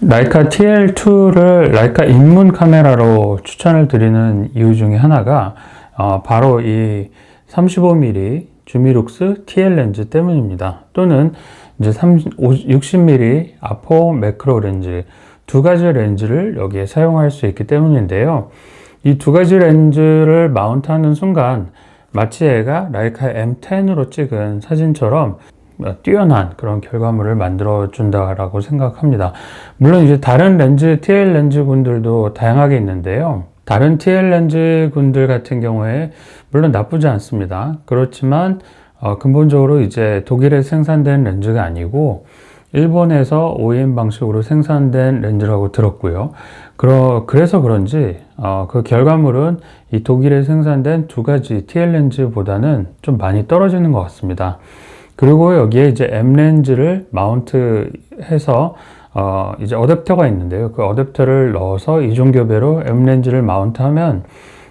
라이카 TL2를 라이카 입문 카메라로 추천을 드리는 이유 중에 하나가 어, 바로 이 35mm 주미룩스 TL 렌즈 때문입니다. 또는 이제 30, 60mm 아포 매크로 렌즈 두 가지 렌즈를 여기에 사용할 수 있기 때문인데요. 이 두 가지 렌즈를 마운트하는 순간 마치 얘가 라이카 M10으로 찍은 사진처럼 뛰어난 그런 결과물을 만들어 준다라고 생각합니다. 물론 이제 다른 렌즈, TL 렌즈 군들도 다양하게 있는데요. 다른 TL 렌즈 군들 같은 경우에 물론 나쁘지 않습니다. 그렇지만 어, 근본적으로 이제 독일에 생산된 렌즈가 아니고 일본에서 OEM 방식으로 생산된 렌즈라고 들었고요. 그러, 그래서 그런지 어, 그 결과물은 이 독일에 생산된 두 가지 TL 렌즈보다는 좀 많이 떨어지는 것 같습니다. 그리고 여기에 이제 M 렌즈를 마운트 해서 어, 이제 어댑터가 있는데요. 그 어댑터를 넣어서 이중교배로 M 렌즈를 마운트하면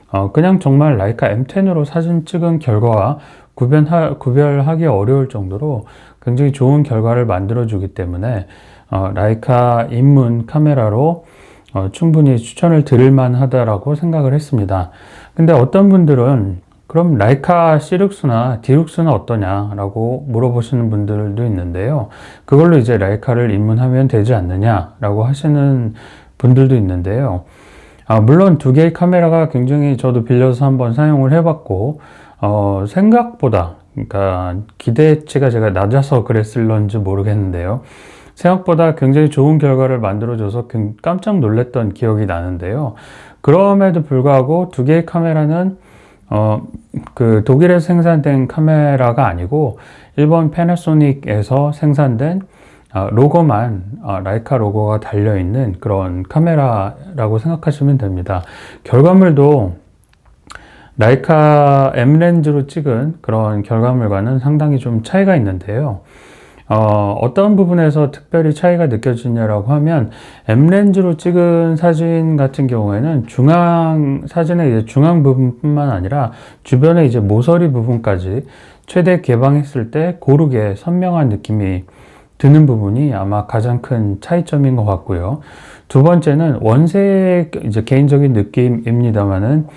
어, 그냥 정말 라이카 M10으로 사진 찍은 결과와 구별하, 구별하기 어려울 정도로 굉장히 좋은 결과를 만들어주기 때문에 어, 라이카 입문 카메라로 어, 충분히 추천을 드릴 만하다라고 생각을 했습니다. 근데 어떤 분들은 그럼 라이카 C룩스나 D룩스는 어떠냐라고 물어보시는 분들도 있는데요. 그걸로 이제 라이카를 입문하면 되지 않느냐라고 하시는 분들도 있는데요. 아, 물론 두 개의 카메라가 굉장히 저도 빌려서 한번 사용을 해봤고, 어, 생각보다, 그러니까 기대치가 제가 낮아서 그랬을런지 모르겠는데요. 생각보다 굉장히 좋은 결과를 만들어줘서 깜짝 놀랐던 기억이 나는데요. 그럼에도 불구하고 두 개의 카메라는 어, 그 독일에서 생산된 카메라가 아니고 일본 패나소닉에서 생산된 어, 로고만 어, 라이카 로고가 달려 있는 그런 카메라라고 생각하시면 됩니다. 결과물도 라이카 M 렌즈로 찍은 그런 결과물과는 상당히 좀 차이가 있는데요. 어, 어떤 부분에서 특별히 차이가 느껴지냐라고 하면 M 렌즈로 찍은 사진 같은 경우에는 중앙 사진의 이제 중앙 부분뿐만 아니라 주변의 이제 모서리 부분까지 최대 개방했을 때 고르게 선명한 느낌이 드는 부분이 아마 가장 큰 차이점인 것 같고요. 두 번째는 원색 이제 개인적인 느낌입니다만은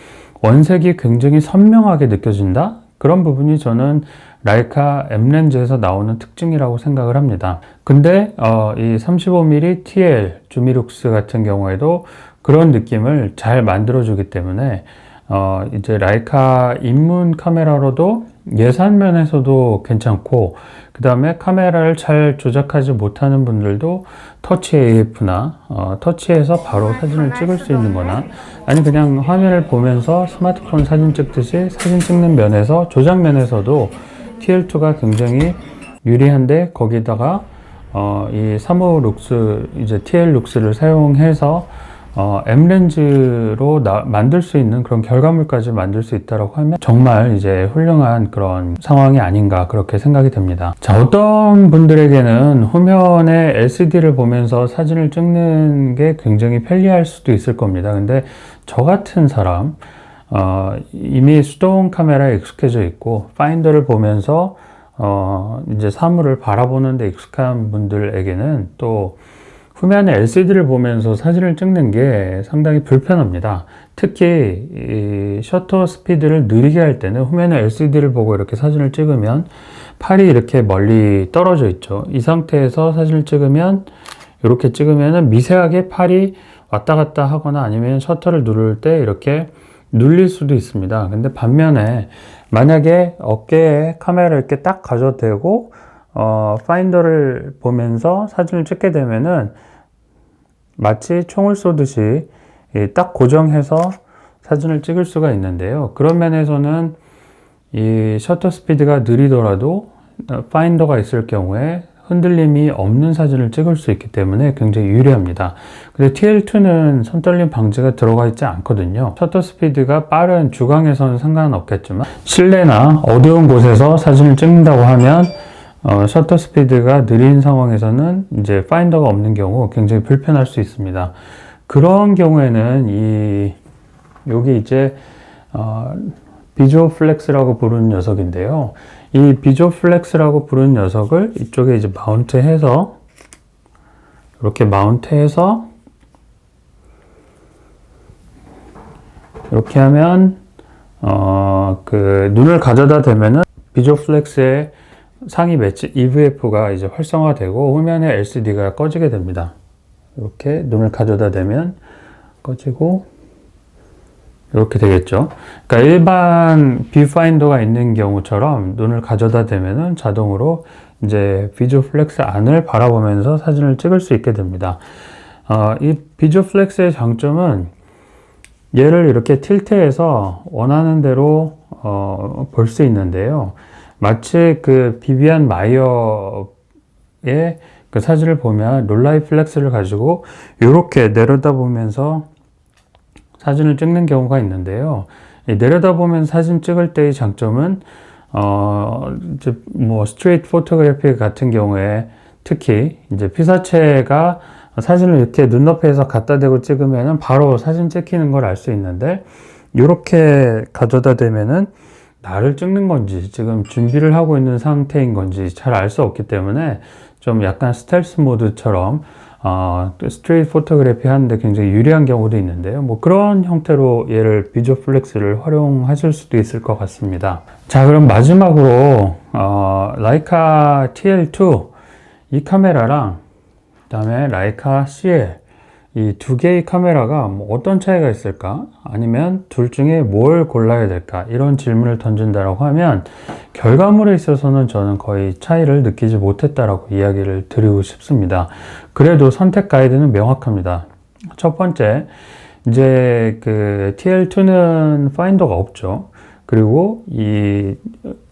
원색이 굉장히 선명하게 느껴진다. 그런 부분이 저는 라이카 M렌즈에서 나오는 특징이라고 생각을 합니다. 근데 어, 이 35mm TL 주미룩스 같은 경우에도 그런 느낌을 잘 만들어주기 때문에 어, 이제 라이카 입문 카메라로도 예산 면에서도 괜찮고 그 다음에 카메라를 잘 조작하지 못하는 분들도 터치 AF나 어, 터치해서 바로 사진을 찍을 수 있는 거나 아니 그냥 화면을 보면서 스마트폰 사진 찍듯이 사진 찍는 면에서 조작 면에서도 TL2가 굉장히 유리한데 거기다가 어, 이 3호 룩스 이제 TL 룩스를 사용해서 어, M 렌즈로 나, 만들 수 있는 그런 결과물까지 만들 수 있다고 하면 정말 이제 훌륭한 그런 상황이 아닌가 그렇게 생각이 됩니다. 자, 어떤 분들에게는 후면에 LCD를 보면서 사진을 찍는 게 굉장히 편리할 수도 있을 겁니다. 근데 저 같은 사람 어, 이미 수동 카메라에 익숙해져 있고 파인더를 보면서 어, 이제 사물을 바라보는 데 익숙한 분들에게는 또 후면에 LCD를 보면서 사진을 찍는 게 상당히 불편합니다. 특히 이 셔터 스피드를 느리게 할 때는 후면에 LCD를 보고 이렇게 사진을 찍으면 팔이 이렇게 멀리 떨어져 있죠. 이 상태에서 사진을 찍으면 이렇게 찍으면 미세하게 팔이 왔다 갔다 하거나 아니면 셔터를 누를 때 이렇게 눌릴 수도 있습니다. 근데 반면에 만약에 어깨에 카메라를 이렇게 딱 가져도 되고 어, 파인더를 보면서 사진을 찍게 되면은 마치 총을 쏘듯이 딱 고정해서 사진을 찍을 수가 있는데요. 그런 면에서는 이 셔터 스피드가 느리더라도 파인더가 있을 경우에 흔들림이 없는 사진을 찍을 수 있기 때문에 굉장히 유리합니다. 근데 TL2는 손떨림 방지가 들어가 있지 않거든요. 셔터 스피드가 빠른 주광에서는 상관은 없겠지만 실내나 어두운 곳에서 사진을 찍는다고 하면 어, 셔터 스피드가 느린 상황에서는 이제 파인더가 없는 경우 굉장히 불편할 수 있습니다. 그런 경우에는 이 여기 이제 어, 비조 플렉스라고 부르는 녀석인데요. 이 비조 플렉스라고 부르는 녀석을 이쪽에 이제 마운트 해서 이렇게 마운트 해서 이렇게 하면 어, 그 눈을 가져다 대면은 비조 플렉스의 상위 매치 EVF가 이제 활성화되고 후면에 LCD가 꺼지게 됩니다. 이렇게 눈을 가져다 대면 꺼지고 이렇게 되겠죠. 그러니까 일반 뷰파인더가 있는 경우처럼 눈을 가져다 대면은 자동으로 이제 비조플렉스 안을 바라보면서 사진을 찍을 수 있게 됩니다. 어, 이 비조플렉스의 장점은 얘를 이렇게 틸트해서 원하는 대로 어, 볼 수 있는데요. 마치 그 비비안 마이어의 그 사진을 보면 롤라이 플렉스를 가지고 이렇게 내려다보면서 사진을 찍는 경우가 있는데요. 이 내려다보면 사진 찍을 때의 장점은 어 이제 뭐 스트레이트 포토그래피 같은 경우에 특히 이제 피사체가 사진을 이렇게 눈높이에서 갖다 대고 찍으면은 바로 사진 찍히는 걸 알 수 있는데 이렇게 가져다 대면은 나를 찍는 건지 지금 준비를 하고 있는 상태인 건지 잘 알 수 없기 때문에 좀 약간 스텔스 모드처럼 어, 스트레이트 포토그래피 하는데 굉장히 유리한 경우도 있는데요. 뭐 그런 형태로 얘를 비조 플렉스를 활용하실 수도 있을 것 같습니다. 자, 그럼 마지막으로 어, 라이카 TL2 이 카메라랑 그다음에 라이카 CL 이 두 개의 카메라가 뭐 어떤 차이가 있을까? 아니면 둘 중에 뭘 골라야 될까? 이런 질문을 던진다라고 하면 결과물에 있어서는 저는 거의 차이를 느끼지 못했다라고 이야기를 드리고 싶습니다. 그래도 선택 가이드는 명확합니다. 첫 번째, 이제 그 TL2는 파인더가 없죠. 그리고 이,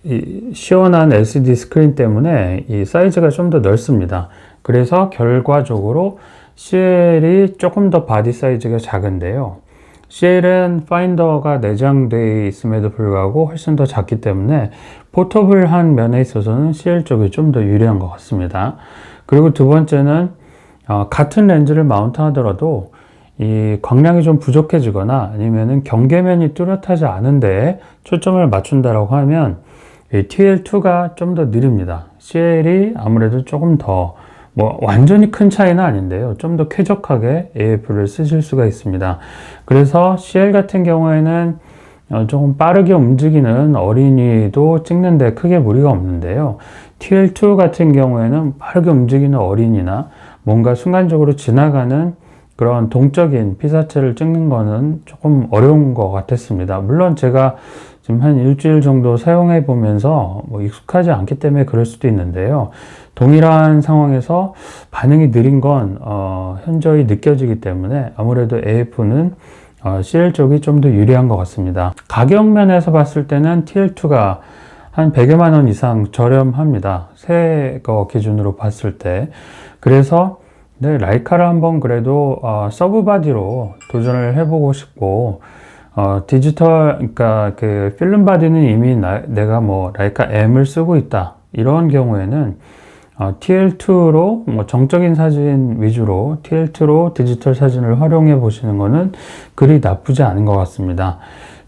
이 시원한 LCD 스크린 때문에 이 사이즈가 좀 더 넓습니다. 그래서 결과적으로 CL이 조금 더 바디 사이즈가 작은데요. CL은 파인더가 내장되어 있음에도 불구하고 훨씬 더 작기 때문에 포터블한 면에 있어서는 CL 쪽이 좀 더 유리한 것 같습니다. 그리고 두 번째는 어, 같은 렌즈를 마운트 하더라도 이 광량이 좀 부족해지거나 아니면은 경계면이 뚜렷하지 않은데 초점을 맞춘다라고 하면 이 TL2가 좀 더 느립니다. CL이 아무래도 조금 더 뭐 완전히 큰 차이는 아닌데요. 좀 더 쾌적하게 AF를 쓰실 수가 있습니다. 그래서 CL 같은 경우에는 어, 조금 빠르게 움직이는 어린이도 찍는데 크게 무리가 없는데요. TL2 같은 경우에는 빠르게 움직이는 어린이나 뭔가 순간적으로 지나가는 그런 동적인 피사체를 찍는 거는 조금 어려운 것 같았습니다. 물론 제가 지금 한 일주일 정도 사용해 보면서 뭐 익숙하지 않기 때문에 그럴 수도 있는데요. 동일한 상황에서 반응이 느린 건 어, 현저히 느껴지기 때문에 아무래도 AF는 어, CL 쪽이 좀 더 유리한 것 같습니다. 가격 면에서 봤을 때는 TL2가 한 100여만 원 이상 저렴합니다. 새 거 기준으로 봤을 때. 그래서 네, 라이카를 한번 그래도 어, 서브 바디로 도전을 해보고 싶고 어, 디지털, 그러니까 그 필름 바디는 이미 나, 내가 뭐 라이카 M을 쓰고 있다. 이런 경우에는 어, TL2로 뭐 정적인 사진 위주로 TL2로 디지털 사진을 활용해 보시는 것은 그리 나쁘지 않은 것 같습니다.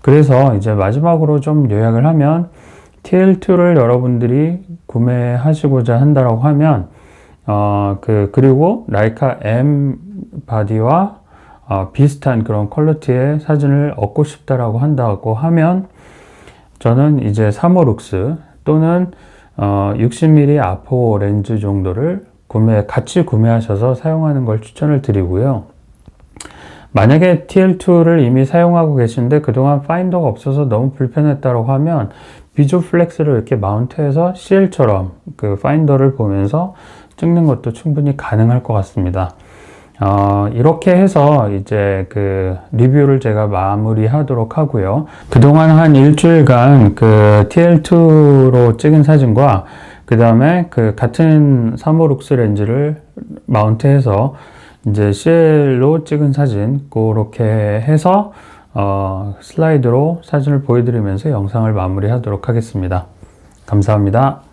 그래서 이제 마지막으로 좀 요약을 하면 TL2를 여러분들이 구매하시고자 한다라고 하면 어, 그, 그리고 라이카 M 바디와 어, 비슷한 그런 퀄리티의 사진을 얻고 싶다라고 한다고 하면 저는 이제 3호 룩스 또는 어, 60mm 아포 렌즈 정도를 구매, 같이 구매하셔서 사용하는 걸 추천을 드리고요. 만약에 TL2를 이미 사용하고 계신데 그동안 파인더가 없어서 너무 불편했다고 하면 비조 플렉스를 이렇게 마운트해서 CL처럼 그 파인더를 보면서 찍는 것도 충분히 가능할 것 같습니다. 어, 이렇게 해서 이제 그 리뷰를 제가 마무리 하도록 하고요. 그동안 한 일주일간 그 TL2로 찍은 사진과 그 다음에 그 같은 356 렌즈를 마운트해서 이제 CL로 찍은 사진 그렇게 해서 어, 슬라이드로 사진을 보여드리면서 영상을 마무리하도록 하겠습니다. 감사합니다.